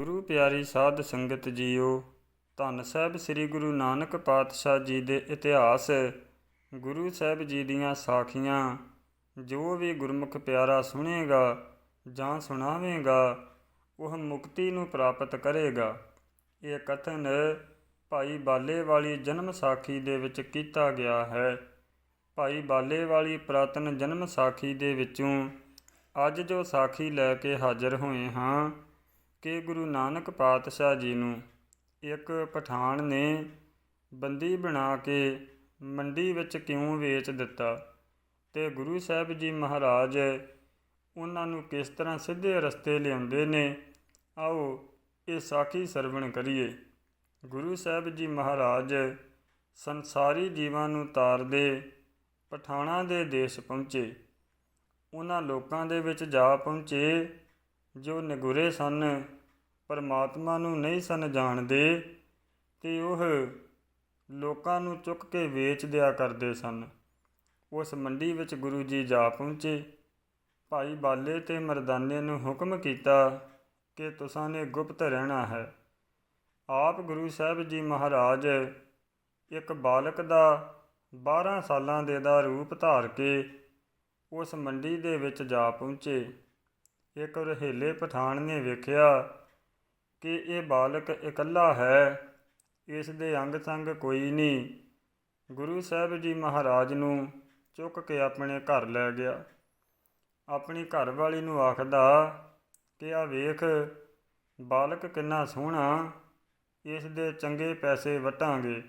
ਗੁਰੂ ਪਿਆਰੀ ਸਾਧ ਸੰਗਤ ਜੀਓ, ਧੰਨ ਸਾਹਿਬ ਸ੍ਰੀ ਗੁਰੂ ਨਾਨਕ ਪਾਤਸ਼ਾਹ ਜੀ ਦੇ ਇਤਿਹਾਸ, ਗੁਰੂ ਸਾਹਿਬ ਜੀ ਦੀਆਂ ਸਾਖੀਆਂ, ਜੋ ਵੀ ਗੁਰਮੁਖ ਪਿਆਰਾ ਸੁਣੇਗਾ ਜਾਂ ਸੁਣਾਵੇਗਾ, ਉਹ ਮੁਕਤੀ ਨੂੰ ਪ੍ਰਾਪਤ ਕਰੇਗਾ। ਇਹ ਕਥਨ ਭਾਈ ਬਾਲੇ ਵਾਲੀ ਜਨਮ ਸਾਖੀ ਦੇ ਵਿੱਚ ਕੀਤਾ ਗਿਆ ਹੈ। ਭਾਈ ਬਾਲੇ ਵਾਲੀ ਪ੍ਰਾਤਨ ਜਨਮ ਸਾਖੀ ਦੇ ਵਿੱਚੋਂ ਅੱਜ ਜੋ ਸਾਖੀ ਲੈ ਕੇ ਹਾਜ਼ਰ ਹੋਏ ਹਾਂ ਕਿ ਗੁਰੂ ਨਾਨਕ ਪਾਤਸ਼ਾਹ ਜੀ ਨੂੰ ਇੱਕ ਪਠਾਨ ਨੇ ਬੰਦੀ ਬਣਾ ਕੇ ਮੰਡੀ ਵਿੱਚ ਕਿਉਂ ਵੇਚ ਦਿੱਤਾ ਤੇ ਗੁਰੂ ਸਾਹਿਬ ਜੀ ਮਹਾਰਾਜ ਉਹਨਾਂ ਨੂੰ ਕਿਸ ਤਰ੍ਹਾਂ ਸਿੱਧੇ ਰਸਤੇ ਲਿਆਉਂਦੇ ਨੇ, ਆਓ ਇਹ ਸਾਖੀ ਸਰਵਣ ਕਰੀਏ। ਗੁਰੂ ਸਾਹਿਬ ਜੀ ਮਹਾਰਾਜ ਸੰਸਾਰੀ ਜੀਵਾਂ ਨੂੰ ਤਾਰਦੇ ਪਠਾਣਾ ਦੇ ਦੇਸ਼ ਪਹੁੰਚੇ। ਉਹਨਾਂ ਲੋਕਾਂ ਦੇ ਵਿੱਚ ਜਾ ਪਹੁੰਚੇ ਜੋ ਨਗੁਰੇ ਸਨ ਪਰਮਾਤਮਾ ਨੂੰ ਨਹੀਂ ਸਨ ਜਾਣਦੇ ਤੇ ਉਹ ਲੋਕਾਂ ਨੂੰ ਚੁੱਕ ਕੇ ਵੇਚ ਦਿਆ ਕਰਦੇ ਸਨ। ਉਸ ਮੰਡੀ ਵਿੱਚ ਗੁਰੂ ਜੀ ਜਾ ਪਹੁੰਚੇ। ਭਾਈ ਬਾਲੇ ਤੇ ਮਰਦਾਨੇ ਨੂੰ ਹੁਕਮ ਕੀਤਾ ਕਿ ਤੁਸਾਂ ਨੇ ਗੁਪਤ ਰਹਿਣਾ ਹੈ। ਆਪ ਗੁਰੂ ਸਾਹਿਬ ਜੀ ਮਹਾਰਾਜ ਇੱਕ ਬਾਲਕ ਦਾ 12 ਸਾਲਾਂ ਦੇ ਦਾ ਰੂਪ ਧਾਰ ਕੇ ਉਸ ਮੰਡੀ ਦੇ ਵਿੱਚ ਜਾ ਪਹੁੰਚੇ। ਇੱਕ ਰਹੇਲੇ ਪਠਾਨ ਨੇ ਵੇਖਿਆ ਕਿ ਇਹ ਬਾਲਕ ਇਕੱਲਾ ਹੈ, ਇਸ ਦੇ ਅੰਗ ਸੰਗ ਕੋਈ ਨਹੀਂ। ਗੁਰੂ ਸਾਹਿਬ ਜੀ ਮਹਾਰਾਜ ਨੂੰ ਚੁੱਕ ਕੇ ਆਪਣੇ ਘਰ ਲੈ ਗਿਆ। ਆਪਣੀ ਘਰ ਵਾਲੀ ਨੂੰ ਆਖਦਾ ਕਿ ਆ ਵੇਖ, ਬਾਲਕ ਕਿੰਨਾ ਸੋਹਣਾ, ਇਸ ਦੇ ਚੰਗੇ ਪੈਸੇ ਵਟਾਂਗੇ।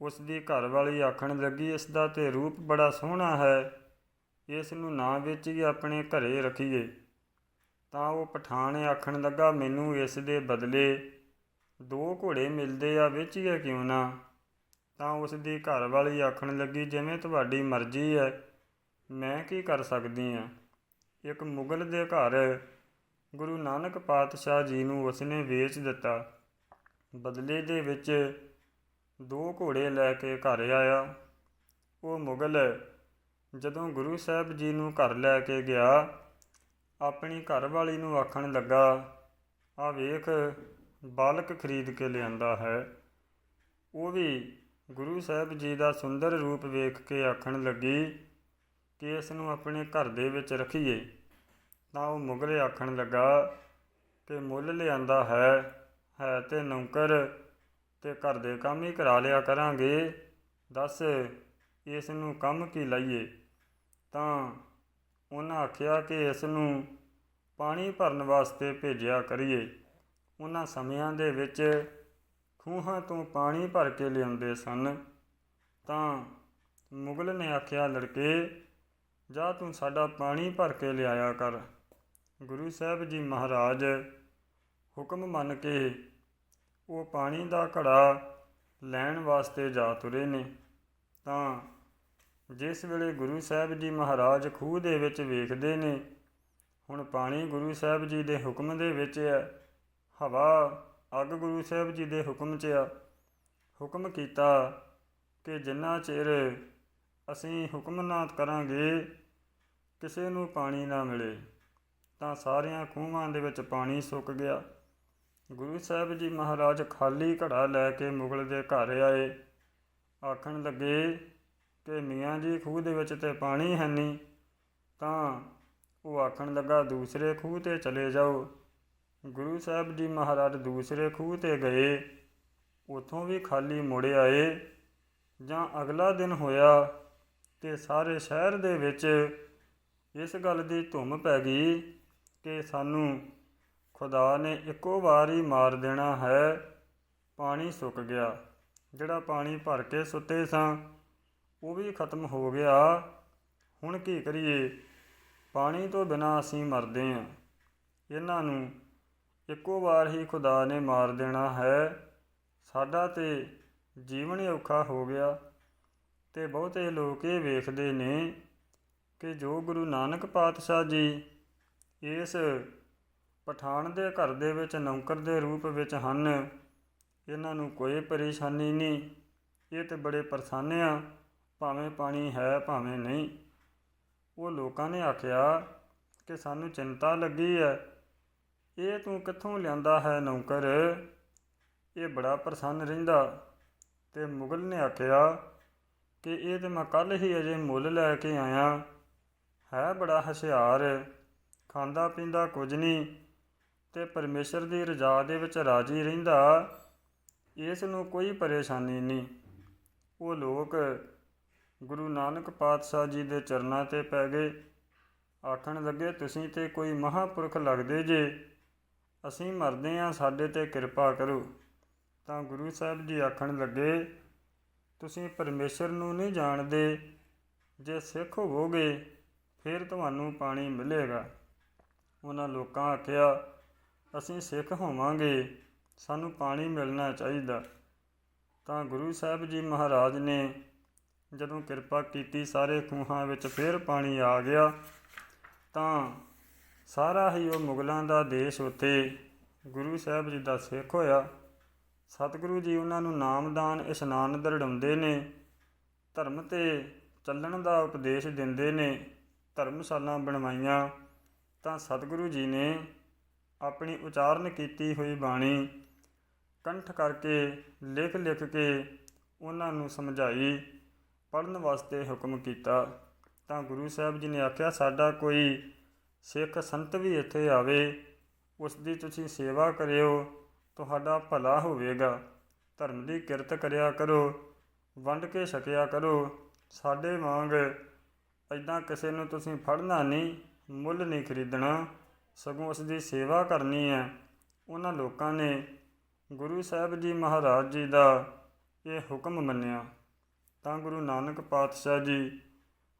ਉਸ ਦੀ ਘਰ ਵਾਲੀ ਆਖਣ ਲੱਗੀ, ਇਸ ਦਾ ਤੇ ਰੂਪ ਬੜਾ ਸੋਹਣਾ ਹੈ, ਇਸ ਨੂੰ ਨਾ ਵੇਚੀਏ ਆਪਣੇ ਘਰੇ ਰੱਖੀਏ। ਤਾਂ ਉਹ ਪਠਾਣ ਆਖਣ ਲੱਗਾ, ਮੈਨੂੰ ਇਸ ਦੇ ਬਦਲੇ ਦੋ ਘੋੜੇ ਮਿਲਦੇ ਆ, ਵੇਚੀਏ ਕਿਉਂ ਨਾ? ਤਾਂ ਉਸ ਦੀ ਘਰ ਵਾਲੀ ਆਖਣ ਲੱਗੀ, ਜਿਵੇਂ ਤੁਹਾਡੀ ਮਰਜ਼ੀ ਹੈ ਮੈਂ ਕੀ ਕਰ ਸਕਦੀ ਆ? ਇੱਕ ਮੁਗਲ ਦੇ ਘਰ ਗੁਰੂ ਨਾਨਕ ਪਾਤਸ਼ਾਹ ਜੀ ਨੂੰ ਉਸਨੇ ਵੇਚ ਦਿੱਤਾ। ਬਦਲੇ ਦੇ ਵਿੱਚ ਦੋ ਘੋੜੇ ਲੈ ਕੇ ਘਰ ਆਇਆ। ਉਹ ਮੁਗਲ ਜਦੋਂ ਗੁਰੂ ਸਾਹਿਬ ਜੀ ਨੂੰ ਘਰ ਲੈ ਕੇ ਗਿਆ ਆਪਣੀ ਘਰਵਾਲੀ ਨੂੰ ਆਖਣ ਲੱਗਾ, ਆ ਵੇਖ, ਬਾਲਕ ਖਰੀਦ ਕੇ ਲਿਆਂਦਾ ਹੈ। ਉਹ ਵੀ ਗੁਰੂ ਸਾਹਿਬ ਜੀ ਦਾ ਸੁੰਦਰ ਰੂਪ ਵੇਖ ਕੇ ਆਖਣ ਲੱਗੀ, ਕਿ ਇਸ ਨੂੰ ਆਪਣੇ ਘਰ ਦੇ ਵਿੱਚ ਰੱਖੀਏ। ਤਾਂ ਉਹ ਮੁਗਲੇ ਆਖਣ ਲੱਗਾ, ਕਿ ਮੁੱਲ ਲਿਆਂਦਾ ਹੈ ਹੈ ਤੇ ਨੌਕਰ, ਤੇ ਘਰ ਦੇ ਕੰਮ ਹੀ ਕਰਾ ਲਿਆ ਕਰਾਂਗੇ। ਦੱਸ, ਇਸ ਨੂੰ ਕੰਮ ਕੀ ਲਾਈਏ? ਤਾਂ ਉਹਨਾਂ ਆਖਿਆ ਕਿ ਇਸ ਨੂੰ ਪਾਣੀ ਭਰਨ ਵਾਸਤੇ ਭੇਜਿਆ ਕਰੀਏ। ਉਹਨਾਂ ਸਮਿਆਂ ਦੇ ਵਿੱਚ ਖੂਹਾਂ ਤੋਂ ਪਾਣੀ ਭਰ ਕੇ ਲਿਆਉਂਦੇ ਸਨ। ਤਾਂ ਮੁਗਲ ਨੇ ਆਖਿਆ, ਲੜਕੇ, ਜਾ ਤੂੰ ਸਾਡਾ ਪਾਣੀ ਭਰ ਕੇ ਲਿਆਇਆ ਕਰ। ਗੁਰੂ ਸਾਹਿਬ ਜੀ ਮਹਾਰਾਜ ਹੁਕਮ ਮੰਨ ਕੇ ਉਹ ਪਾਣੀ ਦਾ ਘੜਾ ਲੈਣ ਵਾਸਤੇ ਜਾ ਤੁਰੇ ਨੇ। ਤਾਂ ਜਿਸ ਵੇਲੇ ਗੁਰੂ ਸਾਹਿਬ ਜੀ ਮਹਾਰਾਜ ਖੂਹ ਦੇ ਵਿੱਚ ਵੇਖਦੇ ਨੇ, ਹੁਣ ਪਾਣੀ ਗੁਰੂ ਸਾਹਿਬ ਜੀ ਦੇ ਹੁਕਮ ਦੇ ਵਿੱਚ ਹੈ ਹਵਾ ਅੱਗ ਗੁਰੂ ਸਾਹਿਬ ਜੀ ਦੇ ਹੁਕਮ 'ਚ ਆ। ਹੁਕਮ ਕੀਤਾ ਕਿ ਜਿੰਨਾ ਚਿਰ ਅਸੀਂ ਹੁਕਮ ਨਾ ਕਰਾਂਗੇ, ਕਿਸੇ ਨੂੰ ਪਾਣੀ ਨਾ ਮਿਲੇ, ਤਾਂ ਸਾਰਿਆਂ ਖੂਹਾਂ ਦੇ ਵਿੱਚ ਪਾਣੀ ਸੁੱਕ ਗਿਆ। ਗੁਰੂ ਸਾਹਿਬ ਜੀ ਮਹਾਰਾਜ ਖਾਲੀ ਘੜਾ ਲੈ ਕੇ ਮੁਗਲ ਦੇ ਘਰ ਆਏ। ਆਖਣ ਲੱਗੇ ਕਿ ਮੀਆਂ ਜੀ ਖੂਹ ਦੇ ਵਿੱਚ ਤੇ ਪਾਣੀ ਹੈ ਨਹੀਂ ਤਾਂ ਉਹ ਆਖਣ ਲੱਗਾ, ਦੂਸਰੇ ਖੂਹ ਤੇ ਚਲੇ ਜਾਓ। ਗੁਰੂ ਸਾਹਿਬ ਜੀ ਮਹਾਰਾਜ ਦੂਸਰੇ ਖੂਹ ਤੇ ਗਏ। ਉਥੋਂ ਵੀ ਖਾਲੀ ਮੁੜ ਆਏ। ਜਾਂ ਅਗਲਾ ਦਿਨ ਹੋਇਆ ਤੇ ਸਾਰੇ ਸ਼ਹਿਰ ਦੇ ਵਿੱਚ ਇਸ ਗੱਲ ਦੀ ਧੁੰਮ ਪੈ ਗਈ ਕਿ ਸਾਨੂੰ ਖੁਦਾ ਨੇ ਇੱਕੋ ਵਾਰ ਹੀ ਮਾਰ ਦੇਣਾ ਹੈ, ਪਾਣੀ ਸੁੱਕ ਗਿਆ। ਜਿਹੜਾ ਪਾਣੀ ਭਰ ਕੇ ਸੁੱਤੇ ਸਾਂ ਉਹ ਵੀ ਖਤਮ ਹੋ ਗਿਆ। ਹੁਣ ਕੀ ਕਰੀਏ? ਪਾਣੀ ਤੋਂ ਬਿਨਾ ਅਸੀਂ ਮਰਦੇ ਹਾਂ। ਇਹਨਾਂ ਨੂੰ ਇੱਕੋ ਵਾਰ ਹੀ ਖੁਦਾ ਨੇ ਮਾਰ ਦੇਣਾ ਹੈ। ਸਾਡਾ ਤੇ ਜੀਵਨ ਹੀ ਔਖਾ ਹੋ ਗਿਆ। ਤੇ ਬਹੁਤੇ ਲੋਕ ਇਹ ਵੇਖਦੇ ਨੇ ਕਿ ਜੋ ਗੁਰੂ ਨਾਨਕ ਪਾਤਸ਼ਾਹ ਜੀ ਇਸ ਪਠਾਨ ਦੇ ਘਰ ਦੇ ਵਿੱਚ, ਨੌਕਰ ਦੇ ਰੂਪ ਵਿੱਚ ਹਨ, ਇਹਨਾਂ ਨੂੰ ਕੋਈ ਪਰੇਸ਼ਾਨੀ ਨਹੀਂ। ਇਹ ਤੇ ਬੜੇ ਪਰੇਸ਼ਾਨ ਆ। ਭਾਵੇਂ ਪਾਣੀ ਹੈ, ਭਾਵੇਂ ਨਹੀਂ। ਉਹ ਲੋਕਾਂ ਨੇ ਆਖਿਆ ਕਿ ਸਾਨੂੰ ਚਿੰਤਾ ਲੱਗੀ ਹੈ ਇਹ ਤੂੰ ਕਿੱਥੋਂ ਲਿਆਂਦਾ ਹੈ ਨੌਕਰ? ਇਹ ਬੜਾ ਪ੍ਰਸੰਨ ਰਹਿੰਦਾ। ਤੇ ਮੁਗਲ ਨੇ ਆਖਿਆ ਕਿ ਇਹ ਤੇ ਮੈਂ ਕੱਲ ਹੀ ਅਜੇ ਮੁੱਲ ਲੈ ਕੇ ਆਇਆ। ਹੈ ਬੜਾ ਹੁਸ਼ਿਆਰ, ਖਾਂਦਾ ਪੀਂਦਾ ਕੁਝ ਨਹੀਂ, ਤੇ ਪਰਮੇਸ਼ਰ ਦੀ ਰਜ਼ਾ ਦੇ ਵਿੱਚ ਰਾਜੀ ਰਹਿੰਦਾ। ਇਸ ਨੂੰ ਕੋਈ ਪਰੇਸ਼ਾਨੀ ਨਹੀਂ। ਉਹ ਲੋਕ ਗੁਰੂ ਨਾਨਕ ਪਾਤਸ਼ਾਹ ਜੀ ਦੇ ਚਰਨਾਂ ਤੇ ਪੈ ਗਏ। ਆਖਣ ਲੱਗੇ, ਤੁਸੀਂ ਤੇ ਕੋਈ ਮਹਾਪੁਰਖ ਲੱਗਦੇ ਜੇ। ਅਸੀਂ ਮਰਦੇ ਹਾਂ, ਸਾਡੇ ਤੇ ਕਿਰਪਾ ਕਰੋ। ਤਾਂ ਗੁਰੂ ਸਾਹਿਬ ਜੀ ਆਖਣ ਲੱਗੇ, ਤੁਸੀਂ ਪਰਮੇਸ਼ਰ ਨੂੰ ਨਹੀਂ ਜਾਣਦੇ। ਜੇ ਸਿੱਖ ਹੋਵੋਗੇ, ਫਿਰ ਤੁਹਾਨੂੰ ਪਾਣੀ ਮਿਲੇਗਾ। ਉਹਨਾਂ ਲੋਕਾਂ ਆਖਿਆ, ਅਸੀਂ ਸਿੱਖ ਹੋਵਾਂਗੇ। ਸਾਨੂੰ ਪਾਣੀ ਮਿਲਣਾ ਚਾਹੀਦਾ। ਤਾਂ ਗੁਰੂ ਸਾਹਿਬ ਜੀ ਮਹਾਰਾਜ ਨੇ ਜਦੋਂ ਕਿਰਪਾ ਕੀਤੀ ਸਾਰੇ ਖੂਹਾਂ ਵਿੱਚ ਫਿਰ ਪਾਣੀ ਆ ਗਿਆ, ਤਾਂ ਸਾਰਾ ਹੀ ਉਹ ਮੁਗਲਾਂ ਦਾ ਦੇਸ਼ ਉੱਤੇ ਗੁਰੂ ਸਾਹਿਬ ਜੀ ਦਾ ਸਿੱਖ ਹੋਇਆ। ਸਤਿਗੁਰੂ ਜੀ ਉਹਨਾਂ ਨੂੰ ਨਾਮਦਾਨ ਇਸ਼ਨਾਨ ਦਰੜਾਉਂਦੇ ਨੇ, ਧਰਮ ਤੇ ਚੱਲਣ ਦਾ ਉਪਦੇਸ਼ ਦਿੰਦੇ ਨੇ, ਧਰਮਸ਼ਾਲਾ ਬਣਵਾਈਆਂ। ਤਾਂ ਸਤਿਗੁਰੂ ਜੀ ਨੇ ਆਪਣੀ ਉਚਾਰਨ ਕੀਤੀ ਹੋਈ ਬਾਣੀ ਕੰਠ ਕਰਕੇ ਲਿਖ ਲਿਖ ਕੇ ਉਹਨਾਂ ਨੂੰ ਸਮਝਾਈ। ਪੜਨ ਵਾਸਤੇ ਹੁਕਮ ਕੀਤਾ, ਤਾਂ ਗੁਰੂ ਸਾਹਿਬ ਜੀ ਨੇ ਆਖਿਆ, ਸਾਡਾ ਕੋਈ ਸਿੱਖ ਸੰਤ ਵੀ ਇੱਥੇ ਆਵੇ ਉਸ ਦੀ ਤੁਸੀਂ ਸੇਵਾ ਕਰਿਓ, ਤੁਹਾਡਾ ਭਲਾ ਹੋਵੇਗਾ। ਧਰਮ ਦੀ ਕਿਰਤ ਕਰਿਆ ਕਰੋ, ਵੰਡ ਕੇ ਛਕਿਆ ਕਰੋ। ਸਾਡੇ ਵਾਂਗ ਐਦਾਂ ਕਿਸੇ ਨੂੰ ਤੁਸੀਂ ਫੜਨਾ ਨਹੀਂ, ਮੁੱਲ ਨਹੀਂ ਖਰੀਦਣਾ, ਸਗੋਂ ਉਸ ਦੀ ਸੇਵਾ ਕਰਨੀ ਹੈ। ਉਹਨਾਂ ਲੋਕਾਂ ਨੇ ਗੁਰੂ ਸਾਹਿਬ ਜੀ ਮਹਾਰਾਜ ਜੀ ਦਾ ਇਹ ਹੁਕਮ ਮੰਨਿਆ। ਤਾਂ ਗੁਰੂ ਨਾਨਕ ਪਾਤਸ਼ਾਹ ਜੀ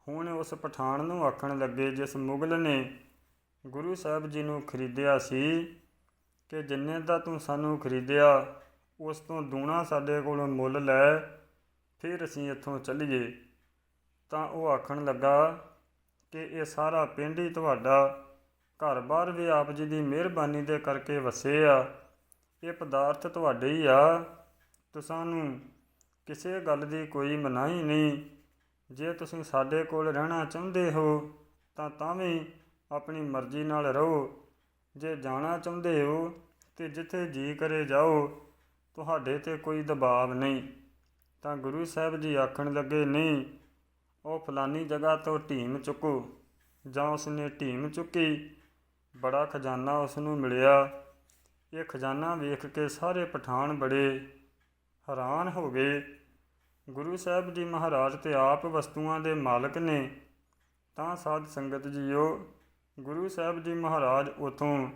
ਹੁਣ ਉਸ ਪਠਾਨ ਨੂੰ ਆਖਣ ਲੱਗੇ, ਜਿਸ ਮੁਗਲ ਨੇ ਗੁਰੂ ਸਾਹਿਬ ਜੀ ਨੂੰ ਖਰੀਦਿਆ ਸੀ ਕਿ ਜਿੰਨੇ ਦਾ ਤੂੰ ਸਾਨੂੰ ਖਰੀਦਿਆ, ਉਸ ਤੋਂ ਦੂਣਾ ਸਾਡੇ ਕੋਲੋਂ ਮੁੱਲ ਲੈ, ਫਿਰ ਅਸੀਂ ਇੱਥੋਂ ਚੱਲੀਏ। ਤਾਂ ਉਹ ਆਖਣ ਲੱਗਾ ਕਿ ਇਹ ਸਾਰਾ ਪਿੰਡ ਹੀ ਤੁਹਾਡਾ ਘਰ-ਬਾਰ ਵੀ ਆਪ ਜੀ ਦੀ ਮਿਹਰਬਾਨੀ ਦੇ ਕਰਕੇ ਵਸੇ ਆ। ਇਹ ਪਦਾਰਥ ਤੁਹਾਡੇ ਹੀ ਆ। ਤੁਸਾਂ ਨੂੰ ਕਿਸੇ ਗੱਲ ਦੀ ਕੋਈ ਮਨਾਹੀ ਨਹੀਂ। ਜੇ ਤੁਸੀਂ ਸਾਡੇ ਕੋਲ ਰਹਿਣਾ ਚਾਹੁੰਦੇ ਹੋ, ਤਾਂ ਤਾਂ ਵੀ ਆਪਣੀ ਮਰਜ਼ੀ ਨਾਲ ਰਹੋ। ਜੇ ਜਾਣਾ ਚਾਹੁੰਦੇ ਹੋ, ਤੇ ਜਿੱਥੇ ਜੀ ਕਰੇ ਜਾਓ, ਤੁਹਾਡੇ ਤੇ ਕੋਈ ਦਬਾਅ ਨਹੀਂ। ਤਾਂ ਗੁਰੂ ਸਾਹਿਬ ਜੀ ਆਖਣ ਲੱਗੇ, ਨਹੀਂ, ਉਹ ਫਲਾਨੀ ਜਗ੍ਹਾ ਤੋਂ ਢੀਮ ਚੁੱਕੋ, ਜਾਂ ਉਸਨੇ ਢੀਮ ਚੁੱਕੀ। ਬੜਾ ਖਜ਼ਾਨਾ ਉਸ ਨੂੰ ਮਿਲਿਆ। ਇਹ ਖਜ਼ਾਨਾ ਵੇਖ ਕੇ ਸਾਰੇ ਪਠਾਨ ਬੜੇ ਹੈਰਾਨ ਹੋ ਗਏ। ਗੁਰੂ ਸਾਹਿਬ ਜੀ ਮਹਾਰਾਜ ਤੇ ਆਪ ਵਸਤੂਆਂ ਦੇ ਮਾਲਕ ਨੇ। ਤਾਂ ਸਾਧ ਸੰਗਤ ਜੀਓ, ਗੁਰੂ ਸਾਹਿਬ ਜੀ ਮਹਾਰਾਜ ਉਥੋਂ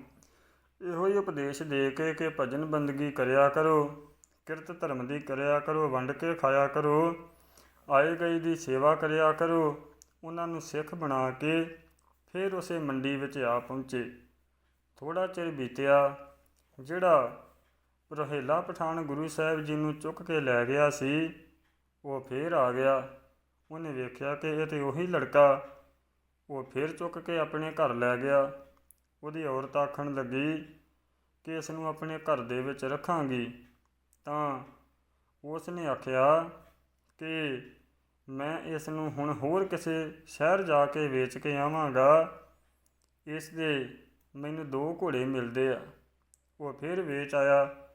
ਇਹੋ ਹੀ ਉਪਦੇਸ਼ ਦੇ ਕੇ ਕਿ ਭਜਨ ਬੰਦਗੀ ਕਰਿਆ ਕਰੋ, ਕਿਰਤ ਧਰਮ ਦੀ ਕਰਿਆ ਕਰੋ, ਵੰਡ ਕੇ ਖਾਇਆ ਕਰੋ, ਆਏ ਗਏ ਦੀ ਸੇਵਾ ਕਰਿਆ ਕਰੋ, ਉਹਨਾਂ ਨੂੰ ਸਿੱਖ ਬਣਾ ਕੇ ਫਿਰ ਉਸੇ ਮੰਡੀ ਵਿੱਚ ਆ ਪਹੁੰਚੇ। ਥੋੜਾ ਚਿਰ ਬੀਤਿਆ, ਜਿਹੜਾ ਰਹੇਲਾ ਪਠਾਨ ਗੁਰੂ ਸਾਹਿਬ ਜੀ ਨੂੰ ਚੁੱਕ ਕੇ ਲੈ ਗਿਆ ਸੀ, ਉਹ ਫੇਰ ਆ ਗਿਆ। ਉਹਨੇ ਵੇਖਿਆ ਕਿ ਇਹ ਤੇ ਉਹੀ ਲੜਕਾ, ਉਹ ਫੇਰ ਚੁੱਕ ਕੇ ਆਪਣੇ ਘਰ ਲੈ ਗਿਆ। ਉਹਦੀ ਔਰਤ ਆਖਣ ਲੱਗੀ ਕਿ ਇਸ ਨੂੰ ਆਪਣੇ ਘਰ ਦੇ ਵਿੱਚ ਰੱਖਾਂਗੀ। ਤਾਂ ਉਸ ਨੇ ਆਖਿਆ ਕਿ ਮੈਂ ਇਸ ਨੂੰ ਹੁਣ ਹੋਰ ਕਿਸੇ ਸ਼ਹਿਰ ਜਾ ਕੇ ਵੇਚ ਕੇ ਆਵਾਂਗਾ। ਇਸ ਦੇ ਮੈਨੂੰ ਦੋ ਘੋੜੇ ਮਿਲਦੇ ਆ। ਉਹ ਫਿਰ ਵੇਚ ਆਇਆ।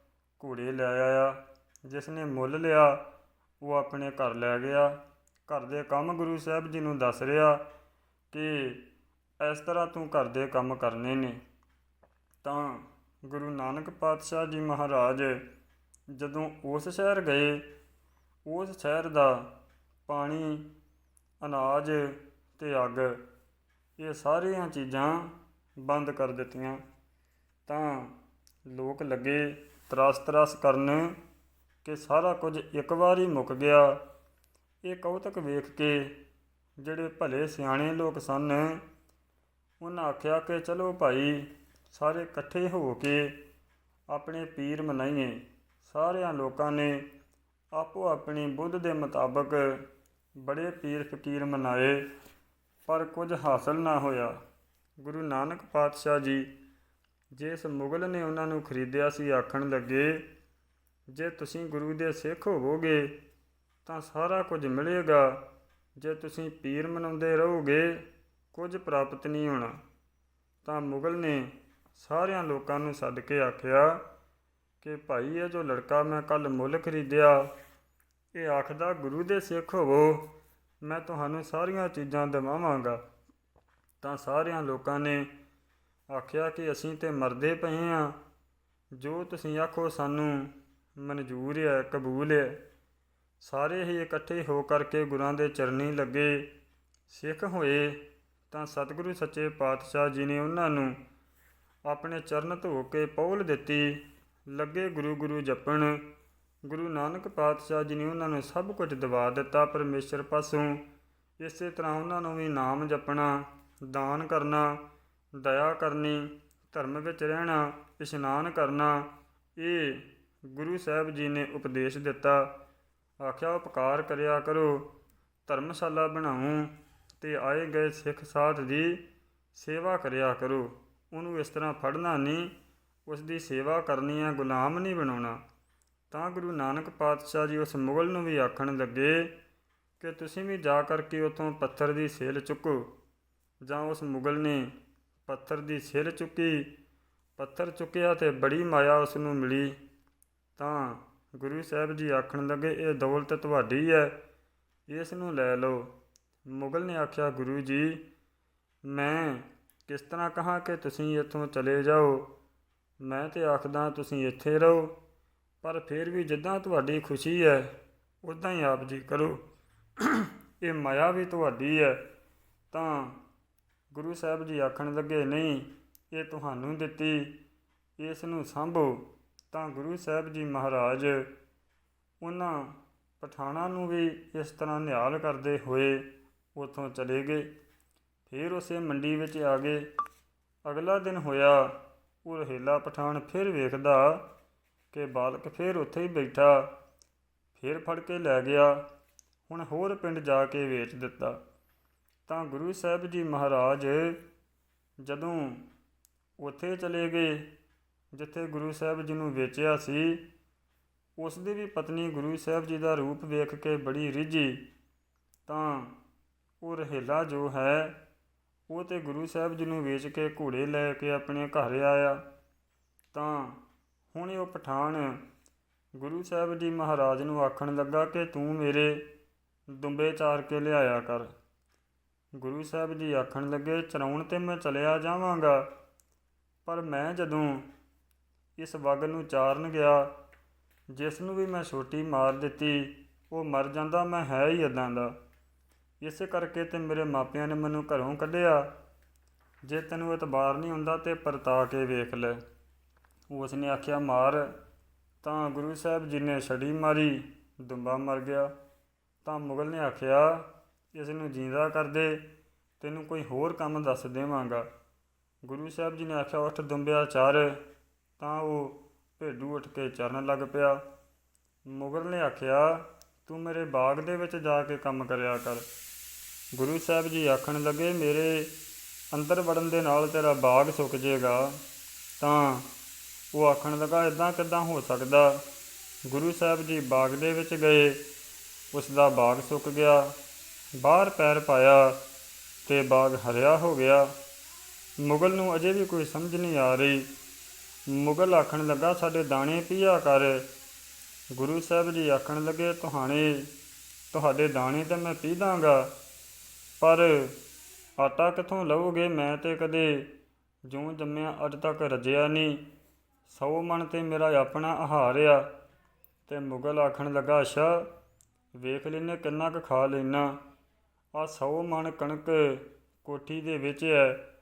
ਘੋੜੇ ਲੈ ਆਇਆ। ਜਿਸ ਨੇ ਮੁੱਲ ਲਿਆ, ਉਹ ਆਪਣੇ ਘਰ ਲੈ ਗਿਆ। ਘਰ ਦੇ ਕੰਮ ਗੁਰੂ ਸਾਹਿਬ ਜੀ ਨੂੰ ਦੱਸ ਰਿਹਾ ਕਿ ਇਸ ਤਰ੍ਹਾਂ ਤੂੰ ਘਰ ਦੇ ਕੰਮ ਕਰਨੇ ਨੇ। ਤਾਂ ਗੁਰੂ ਨਾਨਕ ਪਾਤਸ਼ਾਹ ਜੀ ਮਹਾਰਾਜ ਜਦੋਂ ਉਸ ਸ਼ਹਿਰ ਗਏ, ਉਸ ਸ਼ਹਿਰ ਦਾ ਪਾਣੀ, ਅਨਾਜ ਤੇ ਅੱਗ, ਇਹ ਸਾਰੀਆਂ ਚੀਜ਼ਾਂ ਬੰਦ ਕਰ ਦਿੱਤੀਆਂ। ਤਾਂ ਲੋਕ ਲੱਗੇ ਤਰਾਸ ਤਰਸ ਕਰਨ ਕਿ ਸਾਰਾ ਕੁਝ ਇੱਕ ਵਾਰ ਹੀ ਮੁੱਕ ਗਿਆ। ਇਹ ਕੌਤਕ ਵੇਖ ਕੇ ਜਿਹੜੇ ਭਲੇ ਸਿਆਣੇ ਲੋਕ ਸਨ, ਉਹਨਾਂ ਆਖਿਆ ਕਿ ਚਲੋ ਭਾਈ, ਸਾਰੇ ਇਕੱਠੇ ਹੋ ਕੇ ਆਪਣੇ ਪੀਰ ਮਨਾਈਏ। ਸਾਰਿਆਂ ਲੋਕਾਂ ਨੇ ਆਪੋ ਆਪਣੀ ਬੁੱਧ ਦੇ ਮੁਤਾਬਕ ਬੜੇ ਪੀਰ ਫਕੀਰ ਮਨਾਏ, ਪਰ ਕੁਝ ਹਾਸਲ ਨਾ ਹੋਇਆ। ਗੁਰੂ ਨਾਨਕ ਪਾਤਸ਼ਾਹ ਜੀ ਜਿਸ ਮੁਗਲ ਨੇ ਉਹਨਾਂ ਨੂੰ ਖਰੀਦਿਆ ਸੀ, ਆਖਣ ਲੱਗੇ, ਜੇ ਤੁਸੀਂ ਗੁਰੂ ਦੇ ਸਿੱਖ ਹੋਵੋਗੇ, ਤਾਂ ਸਾਰਾ ਕੁਝ ਮਿਲੇਗਾ। ਜੇ ਤੁਸੀਂ ਪੀਰ ਮਨਾਉਂਦੇ ਰਹੋਗੇ, ਕੁਝ ਪ੍ਰਾਪਤ ਨਹੀਂ ਹੋਣਾ। ਤਾਂ ਮੁਗਲ ਨੇ ਸਾਰਿਆਂ ਲੋਕਾਂ ਨੂੰ ਸੱਦ ਕੇ ਆਖਿਆ ਕਿ, ਭਾਈ, ਇਹ ਜੋ ਲੜਕਾ ਮੈਂ ਕੱਲ ਮੁੱਲ ਖਰੀਦਿਆ, ਇਹ ਆਖਦਾ, ਗੁਰੂ ਦੇ ਸਿੱਖ ਹੋਵੋ, ਮੈਂ ਤੁਹਾਨੂੰ ਸਾਰੀਆਂ ਚੀਜ਼ਾਂ ਦਿਵਾਵਾਂਗਾ ਤਾਂ ਸਾਰਿਆਂ ਲੋਕਾਂ ਨੇ ਆਖਿਆ ਕਿ ਅਸੀਂ ਤੇ ਮਰਦੇ ਪਏ ਹਾਂ ਜੋ ਤੁਸੀਂ ਆਖੋ ਸਾਨੂੰ, ਮਨਜ਼ੂਰ ਹੈ ਕਬੂਲ ਹੈ ਸਾਰੇ ਹੀ ਇਕੱਠੇ ਹੋ ਕਰਕੇ ਗੁਰਾਂ ਦੇ ਚਰਨੀ ਲੱਗੇ। ਸਿੱਖ ਹੋਏ ਤਾਂ ਸਤਿਗੁਰੂ ਸੱਚੇ ਪਾਤਸ਼ਾਹ ਜੀ ਨੇ ਉਹਨਾਂ ਨੂੰ ਆਪਣੇ ਚਰਨ ਧੋ ਕੇ ਪੌਲ ਦਿੱਤੀ। ਲੱਗੇ ਗੁਰੂ ਗੁਰੂ ਜਪਣ। ਗੁਰੂ ਨਾਨਕ ਪਾਤਸ਼ਾਹ ਜੀ ਨੇ ਉਹਨਾਂ ਨੂੰ ਸਭ ਕੁਝ ਦਵਾ ਦਿੱਤਾ ਪਰਮੇਸ਼ਰ ਪਾਸੋਂ। ਇਸੇ ਤਰ੍ਹਾਂ ਉਹਨਾਂ ਨੂੰ ਵੀ ਨਾਮ ਜਪਣਾ, ਦਾਨ ਕਰਨਾ ਦਇਆ ਕਰਨੀ, ਧਰਮ ਵਿੱਚ ਰਹਿਣਾ, ਇਸ਼ਨਾਨ ਕਰਨਾ, ਇਹ ਗੁਰੂ ਸਾਹਿਬ ਜੀ ਨੇ ਉਪਦੇਸ਼ ਦਿੱਤਾ। ਆਖਿਆ, ਉਪਕਾਰ ਕਰਿਆ ਕਰੋ, ਧਰਮਸ਼ਾਲਾ ਬਣਾਉ ਤੇ ਆਏ ਗਏ ਸਿੱਖ ਸਾਧ ਦੀ ਸੇਵਾ ਕਰਿਆ ਕਰੋ। ਉਹਨੂੰ ਇਸ ਤਰ੍ਹਾਂ ਫੜਨਾ ਨਹੀਂ ਉਸ ਦੀ ਸੇਵਾ ਕਰਨੀ ਹੈ, ਗੁਲਾਮ ਨਹੀਂ ਬਣਾਉਣਾ। ਤਾਂ ਗੁਰੂ ਨਾਨਕ ਪਾਤਸ਼ਾਹ ਜੀ ਉਸ ਮੁਗਲ ਨੂੰ ਵੀ ਆਖਣ ਲੱਗੇ, ਕਿ ਤੁਸੀਂ ਵੀ ਜਾ ਕਰਕੇ ਉਥੋਂ ਪੱਥਰ ਦੀ ਸੇਲ ਚੁੱਕੋ ਜਾਂ ਉਸ ਮੁਗਲ ਨੇ ਪੱਥਰ ਦੀ ਸਿਰ ਚੁੱਕੀ, ਪੱਥਰ ਚੁੱਕਿਆ ਤੇ ਬੜੀ ਮਾਇਆ ਉਸ ਨੂੰ ਮਿਲੀ। ਤਾਂ ਗੁਰੂ ਸਾਹਿਬ ਜੀ ਆਖਣ ਲੱਗੇ, ਇਹ ਦੌਲਤ ਤੁਹਾਡੀ ਹੈ, ਇਸ ਨੂੰ ਲੈ ਲਓ। ਮੁਗਲ ਨੇ ਆਖਿਆ, ਗੁਰੂ ਜੀ, ਮੈਂ ਕਿਸ ਤਰ੍ਹਾਂ ਕਹਾਂ ਕਿ ਤੁਸੀਂ ਇੱਥੋਂ ਚਲੇ ਜਾਓ? ਮੈਂ ਤੇ ਆਖਦਾ, ਤੁਸੀਂ ਇੱਥੇ ਰਹੋ, ਪਰ ਫਿਰ ਵੀ ਜਿੱਦਾਂ ਤੁਹਾਡੀ ਖੁਸ਼ੀ ਹੈ ਉਦਾਂ ਹੀ ਆਪ ਜੀ ਕਰੋ। ਇਹ ਮਾਇਆ ਵੀ ਤੁਹਾਡੀ ਹੈ। ਤਾਂ ਗੁਰੂ ਸਾਹਿਬ ਜੀ ਆਖਣ ਲੱਗੇ, ਨਹੀਂ, ਇਹ ਤੁਹਾਨੂੰ ਦਿੱਤੀ, ਇਸ ਨੂੰ ਸੰਭੋ। ਤਾਂ ਗੁਰੂ ਸਾਹਿਬ ਜੀ ਮਹਾਰਾਜ ਉਹਨਾਂ ਪਠਾਣਾ ਨੂੰ ਵੀ ਇਸ ਤਰ੍ਹਾਂ ਨਿਹਾਲ ਕਰਦੇ ਹੋਏ ਉਥੋਂ ਚਲੇ ਗਏ। ਫਿਰ ਉਸੇ ਮੰਡੀ ਵਿੱਚ ਆ ਗਏ। ਅਗਲਾ ਦਿਨ ਹੋਇਆ ਉਹ ਰਹੇਲਾ ਪਠਾਨ ਫਿਰ ਵੇਖਦਾ ਕਿ ਬਾਲਕ ਫਿਰ ਉੱਥੇ ਹੀ ਬੈਠਾ, ਫਿਰ ਫੜ ਕੇ ਲੈ ਗਿਆ, ਹੁਣ ਹੋਰ ਪਿੰਡ ਜਾ ਕੇ ਵੇਚ ਦਿੱਤਾ। ਤਾਂ ਗੁਰੂ ਸਾਹਿਬ ਜੀ ਮਹਾਰਾਜ ਜਦੋਂ ਉੱਥੇ ਚਲੇ ਗਏ, ਜਿੱਥੇ ਗੁਰੂ ਸਾਹਿਬ ਜੀ ਨੂੰ ਵੇਚਿਆ ਸੀ, ਉਸ ਦੀ ਵੀ ਪਤਨੀ ਗੁਰੂ ਸਾਹਿਬ ਜੀ ਦਾ ਰੂਪ ਵੇਖ ਕੇ ਬੜੀ ਰਿੱਝੀ। ਤਾਂ ਉਹ ਰਹੇਲਾ ਜੋ ਹੈ, ਉਹ ਤੇ ਗੁਰੂ ਸਾਹਿਬ ਜੀ ਨੂੰ ਵੇਚ ਕੇ ਘੋੜੇ ਲੈ ਕੇ ਆਪਣੇ ਘਰ ਆਇਆ। ਤਾਂ ਹੁਣ ਉਹ ਪਠਾਨ ਗੁਰੂ ਸਾਹਿਬ ਜੀ ਮਹਾਰਾਜ ਨੂੰ ਆਖਣ ਲੱਗਾ ਕਿ ਤੂੰ ਮੇਰੇ ਦੁੰਬੇ ਚਾਰ ਕੇ ਲਿਆਇਆ ਕਰ। ਗੁਰੂ ਸਾਹਿਬ ਜੀ ਆਖਣ ਲੱਗੇ, ਚਰਾਉਣ ਤੇ ਮੈਂ ਚਲਿਆ ਜਾਵਾਂਗਾ। ਪਰ ਮੈਂ ਜਦੋਂ ਇਸ ਵਗ ਨੂੰ ਚਾਰਨ ਗਿਆ, ਜਿਸ ਨੂੰ ਵੀ ਮੈਂ ਛੋਟੀ ਮਾਰ ਦਿੱਤੀ, ਉਹ ਮਰ ਜਾਂਦਾ, ਮੈਂ ਹੈ ਹੀ ਇਦਾਂ ਦਾ। ਇਸੇ ਕਰਕੇ ਤੇ ਮੇਰੇ ਮਾਪਿਆਂ ਨੇ ਮੈਨੂੰ ਘਰੋਂ ਕੱਢਿਆ। ਜੇ ਤੈਨੂੰ ਇਤਬਾਰ ਨਹੀਂ ਹੁੰਦਾ ਤੇ ਪਰਤਾ ਕੇ ਵੇਖ ਲੈ। ਉਸ ਨੇ ਆਖਿਆ, ਮਾਰ। ਤਾਂ ਗੁਰੂ ਸਾਹਿਬ ਜੀ ਨੇ ਛੜੀ ਮਾਰੀ, ਦੁੰਬਾ ਮਰ ਗਿਆ। ਤਾਂ ਮੁਗਲ ਨੇ ਆਖਿਆ ਇਸ ਨੂੰ ਜਿੰਦਾ ਕਰਦੇ ਤੈਨੂੰ ਕੋਈ ਹੋਰ ਕੰਮ ਦੱਸ ਦੇਵਾਂਗਾ। ਗੁਰੂ ਸਾਹਿਬ ਜੀ ਨੇ ਆਖਿਆ, ਉੱਠ ਦੁੰਬਿਆ ਚਾਰ। ਤਾਂ ਉਹ ਭੇਡੂ ਉੱਠ ਕੇ ਚਰਨ ਲੱਗ ਪਿਆ। ਮੁਗਲ ਨੇ ਆਖਿਆ, ਤੂੰ ਮੇਰੇ ਬਾਗ ਦੇ ਵਿੱਚ ਜਾ ਕੇ ਕੰਮ ਕਰਿਆ ਕਰ। ਗੁਰੂ ਸਾਹਿਬ ਜੀ ਆਖਣ ਲੱਗੇ, ਮੇਰੇ ਅੰਦਰ ਵੜਨ ਦੇ ਨਾਲ ਤੇਰਾ ਬਾਗ ਸੁੱਕ ਜਾਏਗਾ ਤਾਂ ਉਹ ਆਖਣ ਲੱਗਾ ਇਦਾਂ ਕਿਦਾਂ ਹੋ ਸਕਦਾ? ਗੁਰੂ ਸਾਹਿਬ ਜੀ ਬਾਗ ਦੇ ਵਿੱਚ ਗਏ, ਉਸ ਦਾ ਬਾਗ ਸੁੱਕ ਗਿਆ। ਬਾਹਰ ਪੈਰ ਪਾਇਆ ਤੇ ਬਾਗ ਹਰਿਆ ਹੋ ਗਿਆ। ਮੁਗਲ ਨੂੰ ਅਜੇ ਵੀ ਕੋਈ ਸਮਝ ਨਹੀਂ ਆ ਰਹੀ। ਮੁਗਲ ਆਖਣ ਲੱਗਾ, ਸਾਡੇ ਦਾਣੇ ਪੀਆ ਕਰ। ਗੁਰੂ ਸਾਹਿਬ ਜੀ ਆਖਣ ਲੱਗੇ, ਤੁਹਾਣੇ, ਤੁਹਾਡੇ ਦਾਣੇ ਤਾਂ ਮੈਂ ਪੀ ਦਾਂਗਾ, ਪਰ ਆਟਾ ਕਿੱਥੋਂ ਲਵੋਗੇ? ਮੈਂ ਤੇ ਕਦੇ ਜਿਉਂ ਜੰਮਿਆ ਅੱਜ ਤੱਕ ਰੱਜਿਆ ਨਹੀਂ। ਸੌ ਮਨ ਤੇ ਮੇਰਾ ਆਪਣਾ ਆਹਾਰ ਆ। ਤੇ ਮੁਗਲ ਆਖਣ ਲੱਗਾ, ਅੱਛਾ, ਵੇਖ ਲੈਨੇ, ਕਿੰਨਾ ਕੁ ਖਾ ਲੈਣਾ ਆ ਸੌ ਮਣ ਕਣਕ ਕੋਠੀ ਦੇ ਵਿੱਚ ਹੈ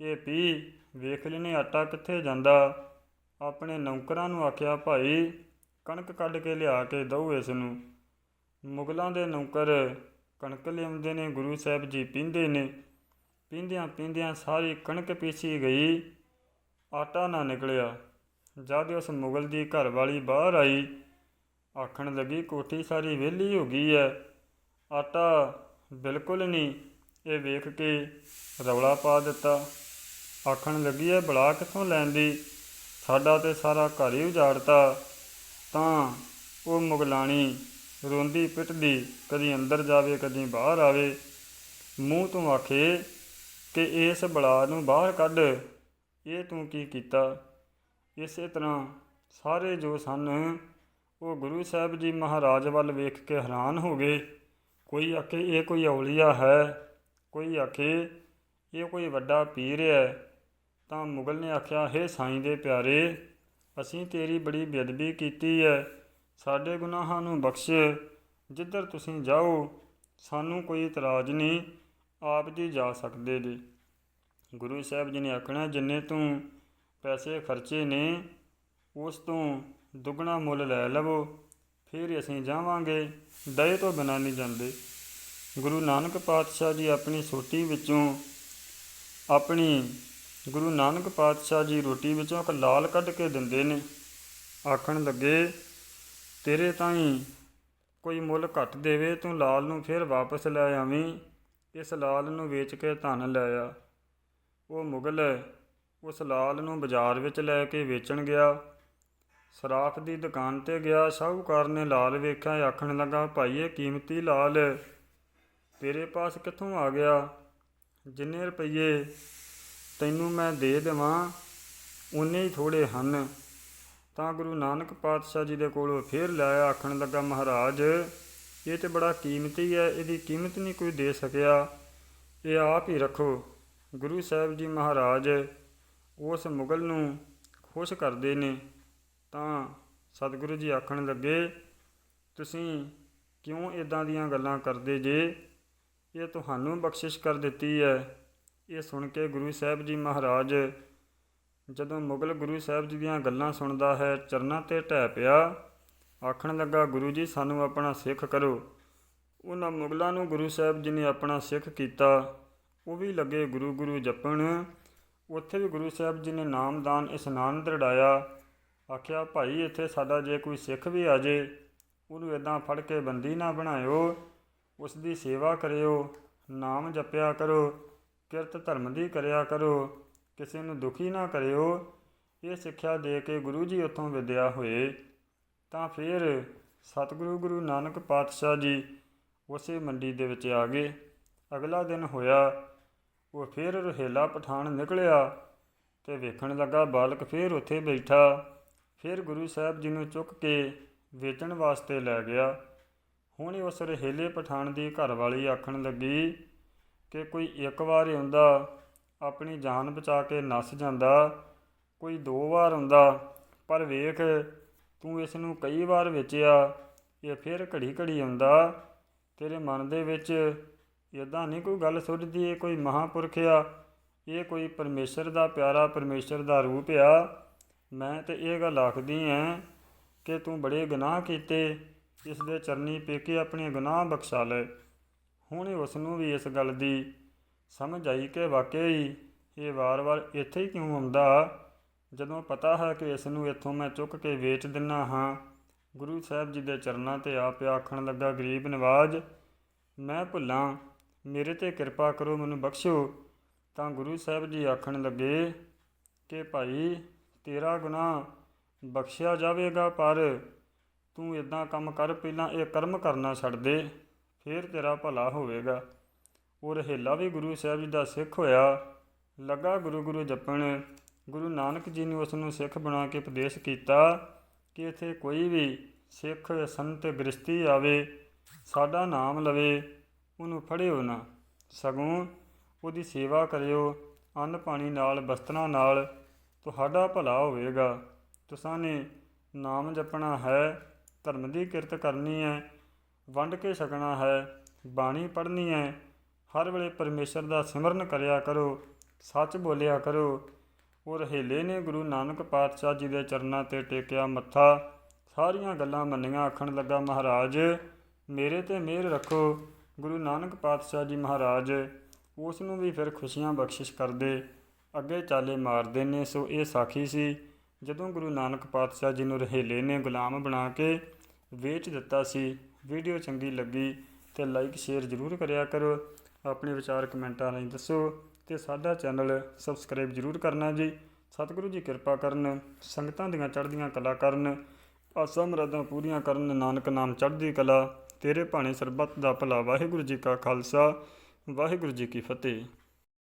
ਇਹ ਪੀ, ਵੇਖ ਲੈਨੇ ਆਟਾ ਕਿੱਥੇ ਜਾਂਦਾ? ਆਪਣੇ ਨੌਕਰਾਂ ਨੂੰ ਆਖਿਆ, ਭਾਈ, ਕਣਕ ਕੱਢ ਕੇ ਲਿਆ ਕੇ ਦਓ ਇਸ ਨੂੰ ਮੁਗਲਾਂ ਦੇ ਨੌਕਰ ਕਣਕ ਲਿਆਉਂਦੇ ਨੇ, ਗੁਰੂ ਸਾਹਿਬ ਜੀ ਪੀਂਦੇ ਨੇ। ਪੀਂਦਿਆਂ ਪੀਂਦਿਆਂ ਸਾਰੀ ਕਣਕ ਪੀਸੀ ਗਈ। ਆਟਾ ਨਾ ਨਿਕਲਿਆ। ਜਦ ਉਸ ਮੁਗਲ ਦੀ ਘਰ ਵਾਲੀ ਬਾਹਰ ਆਈ, ਆਖਣ ਲੱਗੀ, ਕੋਠੀ ਸਾਰੀ ਵਿਹਲੀ ਹੋ ਗਈ ਹੈ ਆਟਾ ਬਿਲਕੁਲ ਨਹੀਂ। ਇਹ ਵੇਖ ਕੇ ਰੌਲਾ ਪਾ ਦਿੱਤਾ। ਆਖਣ ਲੱਗੀ ਹੈ ਬਲਾ ਕਿੱਥੋਂ ਲੈਂਦੀ? ਸਾਡਾ ਤੇ ਸਾਰਾ ਘਰ ਹੀ ਉਜਾੜਤਾ। ਤਾਂ ਉਹ ਮੁਗਲਾਣੀ ਰੋਂਦੀ ਪਿੱਟਦੀ ਕਦੀ ਅੰਦਰ ਜਾਵੇ, ਕਦੀ ਬਾਹਰ ਆਵੇ। ਮੂੰਹ ਤੋਂ ਆਖੇ ਕਿ ਇਸ ਬਲਾ ਨੂੰ ਬਾਹਰ ਕੱਢ। ਇਹ ਤੂੰ ਕੀ ਕੀਤਾ? ਇਸੇ ਤਰ੍ਹਾਂ ਸਾਰੇ ਜੋ ਸਨ, ਉਹ ਗੁਰੂ ਸਾਹਿਬ ਜੀ ਮਹਾਰਾਜ ਵੱਲ ਵੇਖ ਕੇ ਹੈਰਾਨ ਹੋ ਗਏ। ਕੋਈ ਆਖੇ, ਇਹ ਕੋਈ ਔਲੀਆ ਹੈ, ਕੋਈ ਆਖੇ, ਇਹ ਕੋਈ ਵੱਡਾ ਪੀਰ ਹੈ, ਤਾਂ ਮੁਗਲ ਨੇ ਆਖਿਆ, ਹੈ ਸਾਈਂ ਦੇ ਪਿਆਰੇ, ਅਸੀਂ ਤੇਰੀ ਬੜੀ ਬੇਅਦਬੀ ਕੀਤੀ ਹੈ, ਸਾਡੇ ਗੁਨਾਹਾਂ ਨੂੰ ਬਖਸ਼, ਜਿੱਧਰ ਤੁਸੀਂ ਜਾਓ, ਸਾਨੂੰ ਕੋਈ ਇਤਰਾਜ਼ ਨਹੀਂ, ਆਪ ਜੀ ਜਾ ਸਕਦੇ ਜੀ ਗੁਰੂ ਸਾਹਿਬ ਜੀ ਨੇ ਆਖਣਾ, ਜਿੰਨੇ ਤੂੰ ਪੈਸੇ ਖਰਚੇ ਨੇ, ਉਸ ਤੋਂ ਦੁੱਗਣਾ ਮੁੱਲ ਲੈ ਲਵੋ। ਫਿਰ ਅਸੀਂ ਜਾਵਾਂਗੇ ਦਏ ਤੋਂ ਬਿਨਾਂ ਨਹੀਂ ਜਾਂਦੇ। ਗੁਰੂ ਨਾਨਕ ਪਾਤਸ਼ਾਹ ਜੀ ਆਪਣੀ ਸੋਟੀ ਵਿੱਚੋਂ ਆਪਣੀ ਗੁਰੂ ਨਾਨਕ ਪਾਤਸ਼ਾਹ ਜੀ ਰੋਟੀ ਵਿੱਚੋਂ ਇੱਕ ਲਾਲ ਕੱਢ ਕੇ ਦਿੰਦੇ ਨੇ। ਆਖਣ ਲੱਗੇ, ਤੇਰੇ ਤਾਈਂ ਕੋਈ ਮੁੱਲ ਘੱਟ ਦੇਵੇ, ਤੂੰ ਲਾਲ ਨੂੰ ਫਿਰ ਵਾਪਸ ਲੈ ਆਵੀਂ। ਇਸ ਲਾਲ ਨੂੰ ਵੇਚ ਕੇ ਧਨ ਲੈ ਆ। ਉਹ ਮੁਗਲ ਉਸ ਲਾਲ ਨੂੰ ਬਾਜ਼ਾਰ ਵਿੱਚ ਲੈ ਕੇ ਵੇਚਣ ਗਿਆ। ਸਰਾਫ ਦੀ ਦੁਕਾਨ ਤੇ ਗਿਆ, ਸ਼ਾਹੂਕਾਰ ਨੇ ਲਾਲ ਵੇਖਿਆ, ਆਖਣ ਲੱਗਾ ਭਾਈ ਇਹ ਕੀਮਤੀ ਲਾਲ, ਤੇਰੇ ਪਾਸ ਕਿੱਥੋਂ ਆ ਗਿਆ? ਜਿੰਨੇ ਰੁਪਈਏ ਤੈਨੂੰ ਮੈਂ ਦੇ ਦੇਵਾਂ ਉਨੇ ਹੀ ਥੋੜੇ ਹਨ। ਤਾਂ ਗੁਰੂ ਨਾਨਕ ਪਾਤਸ਼ਾਹ ਜੀ ਦੇ ਕੋਲੋਂ ਫੇਰ ਲਾਇਆ ਆਖਣ ਲੱਗਾ, ਮਹਾਰਾਜ, ਇਹ ਤੇ ਬੜਾ ਕੀਮਤੀ ਹੈ, ਇਹਦੀ ਕੀਮਤ ਨਹੀਂ ਕੋਈ ਦੇ ਸਕਿਆ। ਇਹ ਆਪ ਹੀ ਰੱਖੋ। ਗੁਰੂ ਸਾਹਿਬ ਜੀ ਮਹਾਰਾਜ ਉਸ ਮੁਗਲ ਨੂੰ ਖੁਸ਼ ਕਰਦੇ ਨੇ। ਤਾਂ ਸਤਿਗੁਰੂ ਜੀ ਆਖਣ ਲੱਗੇ, ਤੁਸੀਂ ਕਿਉਂ ਇਦਾਂ ਦੀਆਂ ਗੱਲਾਂ ਕਰਦੇ ਜੇ? ਇਹ ਤੁਹਾਨੂੰ ਬਖਸ਼ਿਸ਼ ਕਰ ਦਿੱਤੀ ਹੈ। ਇਹ ਸੁਣ ਕੇ ਗੁਰੂ ਸਾਹਿਬ ਜੀ ਮਹਾਰਾਜ ਜਦੋਂ ਮੁਗਲ ਗੁਰੂ ਸਾਹਿਬ ਜੀ ਦੀਆਂ ਗੱਲਾਂ ਸੁਣਦਾ ਹੈ, ਚਰਨਾਂ ਤੇ ਢਹਿ ਪਿਆ। ਆਖਣ ਲੱਗਾ, ਗੁਰੂ ਜੀ, ਸਾਨੂੰ ਆਪਣਾ ਸਿੱਖ ਕਰੋ। ਉਹਨਾਂ ਮੁਗਲਾਂ ਨੂੰ ਗੁਰੂ ਸਾਹਿਬ ਜੀ ਨੇ ਆਪਣਾ ਸਿੱਖ ਕੀਤਾ। ਉਹ ਵੀ ਲੱਗੇ ਗੁਰੂ ਗੁਰੂ ਜਪਣ। ਉੱਥੇ ਵੀ ਗੁਰੂ ਸਾਹਿਬ ਜੀ ਨੇ ਨਾਮਦਾਨ ਇਸ਼ਨਾਨ ਦਰੜਾਇਆ। ਆਖਿਆ, ਭਾਈ, ਇੱਥੇ ਸਾਡਾ ਜੇ ਕੋਈ ਸਿੱਖ ਵੀ ਆ ਜੇ, ਉਹਨੂੰ ਇਦਾਂ ਫੜ ਕੇ ਬੰਦੀ ਨਾ ਬਣਾਇਓ ਉਸ ਦੀ ਸੇਵਾ ਕਰਿਓ, ਨਾਮ ਜਪਿਆ ਕਰੋ, ਕਿਰਤ ਧਰਮ ਦੀ ਕਰਿਆ ਕਰੋ, ਕਿਸੇ ਨੂੰ ਦੁਖੀ ਨਾ ਕਰਿਓ, ਇਹ ਸਿੱਖਿਆ ਦੇ ਕੇ ਗੁਰੂ ਜੀ ਉੱਥੋਂ ਵਿਦਿਆ ਹੋਏ। ਤਾਂ ਫਿਰ ਸਤਿਗੁਰੂ ਗੁਰੂ ਨਾਨਕ ਪਾਤਸ਼ਾਹ ਜੀ ਉਸੇ ਮੰਡੀ ਦੇ ਵਿੱਚ ਆ ਗਏ। ਅਗਲਾ ਦਿਨ ਹੋਇਆ, ਉਹ ਫਿਰ ਰੁਹੇਲਾ ਪਠਾਨ ਨਿਕਲਿਆ ਤੇ ਵੇਖਣ ਲੱਗਾ, ਬਾਲਕ ਫਿਰ ਉੱਥੇ ਬੈਠਾ। ਫਿਰ ਗੁਰੂ ਸਾਹਿਬ ਜੀ ਨੂੰ ਚੁੱਕ ਕੇ ਵੇਚਣ ਵਾਸਤੇ ਲੈ ਗਿਆ। ਹੁਣ ਉਸ ਰਹੇਲੇ ਪਠਾਨ ਦੀ ਘਰਵਾਲੀ ਆਖਣ ਲੱਗੀ ਕਿ ਕੋਈ ਇੱਕ ਵਾਰ ਹੀ ਹੁੰਦਾ, ਆਪਣੀ ਜਾਨ ਬਚਾ ਕੇ ਨੱਸ ਜਾਂਦਾ, ਕੋਈ ਦੋ ਵਾਰ ਹੁੰਦਾ, ਪਰ ਵੇਖ ਤੂੰ ਇਸ ਨੂੰ ਕਈ ਵਾਰ ਵੇਚਿਆ, ਇਹ ਫਿਰ ਘੜੀ ਘੜੀ ਆਉਂਦਾ। ਤੇਰੇ ਮਨ ਦੇ ਵਿੱਚ ਇਦਾਂ ਨਹੀਂ ਕੋਈ ਗੱਲ ਸੁੱਝਦੀ, ਇਹ ਕੋਈ ਮਹਾਪੁਰਖ ਆ, ਇਹ ਕੋਈ ਪਰਮੇਸ਼ਰ ਦਾ ਪਿਆਰਾ ਪਰਮੇਸ਼ਰ ਦਾ ਰੂਪ ਆ। ਮੈਂ ਤੇ ਇਹ ਗੱਲ ਆਖਦੀ ਐ ਕਿ ਤੂੰ ਬੜੇ ਗੁਨਾਹ ਕੀਤੇ, ਇਸ ਦੇ ਚਰਨੀ ਪੇਕੇ ਆਪਣੇ ਗੁਨਾਹ ਬਖਸ਼ਾ ਲੈ। ਹੁਣ ਉਸ ਨੂੰ ਵੀ ਇਸ ਗੱਲ ਦੀ ਸਮਝ ਆਈ ਕਿ ਵਾਕਈ ਇਹ ਵਾਰ-ਵਾਰ ਇੱਥੇ ਹੀ ਕਿਉਂ ਆਉਂਦਾ? ਜਦੋਂ ਪਤਾ ਹੈ ਕਿ ਇਸ ਨੂੰ ਇੱਥੋਂ ਮੈਂ ਚੁੱਕ ਕੇ ਵੇਚ ਦਿੰਨਾ ਹਾਂ, ਗੁਰੂ ਸਾਹਿਬ ਜੀ ਦੇ ਚਰਨਾਂ ਤੇ ਆ ਪਿਆ ਆਖਣ ਲੱਗਾ, ਗਰੀਬ ਨਿਵਾਜ਼, ਮੈਂ ਭੁੱਲਾਂ, ਮੇਰੇ ਤੇ ਕਿਰਪਾ ਕਰੋ, ਮੈਨੂੰ ਬਖਸ਼ੋ। ਤਾਂ ਗੁਰੂ ਸਾਹਿਬ ਜੀ ਆਖਣ ਲੱਗੇ ਕਿ ਭਾਈ ਤੇਰਾ ਗੁਨਾਹ ਬਖਸ਼ਿਆ ਜਾਵੇਗਾ, ਪਰ ਤੂੰ ਇਦਾਂ ਕੰਮ ਕਰ, ਪਹਿਲਾਂ ਇਹ ਕਰਮ ਕਰਨਾ ਛੱਡ ਦੇ, ਫਿਰ ਤੇਰਾ ਭਲਾ ਹੋਵੇਗਾ। ਉਹ ਰਹੇਲਾ ਵੀ ਗੁਰੂ ਸਾਹਿਬ ਜੀ ਦਾ ਸਿੱਖ ਹੋਇਆ, ਲੱਗਾ ਗੁਰੂ ਗੁਰੂ ਜਪਣ। ਗੁਰੂ ਨਾਨਕ ਜੀ ਨੇ ਉਸ ਨੂੰ ਸਿੱਖ ਬਣਾ ਕੇ ਉਪਦੇਸ਼ ਕੀਤਾ ਕਿ ਇੱਥੇ ਕੋਈ ਵੀ ਸਿੱਖ, ਸੰਤ ਗ੍ਰਸਤੀ ਆਵੇ, ਸਾਡਾ ਨਾਮ ਲਵੇ, ਉਹਨੂੰ ਫੜਿਓ ਨਾ। ਸਗੋਂ ਉਹਦੀ ਸੇਵਾ ਕਰਿਓ, ਅੰਨ ਪਾਣੀ ਨਾਲ ਬਸਤਰਾਂ ਨਾਲ ਤੁਹਾਡਾ ਭਲਾ ਹੋਵੇਗਾ। ਤੁਸਾਂ ਨੇ ਨਾਮ ਜਪਣਾ ਹੈ, ਧਰਮ ਦੀ ਕਿਰਤ ਕਰਨੀ ਹੈ, ਵੰਡ ਕੇ ਛਕਣਾ ਹੈ, ਬਾਣੀ ਪੜ੍ਹਨੀ ਹੈ, ਹਰ ਵੇਲੇ ਪਰਮੇਸ਼ਰ ਦਾ ਸਿਮਰਨ ਕਰਿਆ ਕਰੋ, ਸੱਚ ਬੋਲਿਆ ਕਰੋ। ਉਹ ਰਹੇਲੇ ਨੇ ਗੁਰੂ ਨਾਨਕ ਪਾਤਸ਼ਾਹ ਜੀ ਦੇ ਚਰਨਾਂ ਤੇ ਟੇਕਿਆ ਮੱਥਾ, ਸਾਰੀਆਂ ਗੱਲਾਂ ਮੰਨੀਆਂ, ਆਖਣ ਲੱਗਾ, ਮਹਾਰਾਜ, ਮੇਰੇ ਤੇ ਮਿਹਰ ਰੱਖੋ, ਗੁਰੂ ਨਾਨਕ ਪਾਤਸ਼ਾਹ ਜੀ ਮਹਾਰਾਜ, ਉਸ ਨੂੰ ਵੀ ਫਿਰ ਖੁਸ਼ੀਆਂ ਬਖਸ਼ਿਸ਼ ਕਰਦੇ ਅੱਗੇ ਚਾਲੇ ਮਾਰਦੇ ਨੇ, ਸੋ ਇਹ ਸਾਖੀ ਸੀ। ਜਦੋਂ ਗੁਰੂ ਨਾਨਕ ਪਾਤਸ਼ਾਹ ਜੀ ਨੂੰ ਰਹੇਲੇ ਨੇ ਗੁਲਾਮ ਬਣਾ ਕੇ ਵੇਚ ਦਿੱਤਾ ਸੀ, ਵੀਡੀਓ ਚੰਗੀ ਲੱਗੀ ਤੇ ਲਾਈਕ ਸ਼ੇਅਰ ਜ਼ਰੂਰ ਕਰਿਆ ਕਰੋ। ਆਪਣੇ ਵਿਚਾਰ ਕਮੈਂਟਾਂ ਰਾਹੀਂ ਦੱਸੋ ਤੇ ਸਾਡਾ ਚੈਨਲ ਸਬਸਕ੍ਰਾਈਬ ਜ਼ਰੂਰ ਕਰਨਾ ਜੀ। ਸਤਿਗੁਰੂ ਜੀ ਕਿਰਪਾ ਕਰਨ, ਸੰਗਤਾਂ ਦੀਆਂ ਚੜ੍ਹਦੀਆਂ ਕਲਾ ਕਰਨ, ਆਸਾਂ ਮਰਾਦਾਂ ਪੂਰੀਆਂ ਕਰਨ, ਨਾਨਕ ਨਾਮ ਚੜ੍ਹਦੀ ਕਲਾ। ਤੇਰੇ ਭਾਣੇ ਸਰਬੱਤ ਦਾ ਭਲਾ, ਵਾਹਿਗੁਰੂ ਜੀ ਕਾ ਖਾਲਸਾ, ਵਾਹਿਗੁਰੂ ਜੀ ਕੀ ਫਤਿਹ।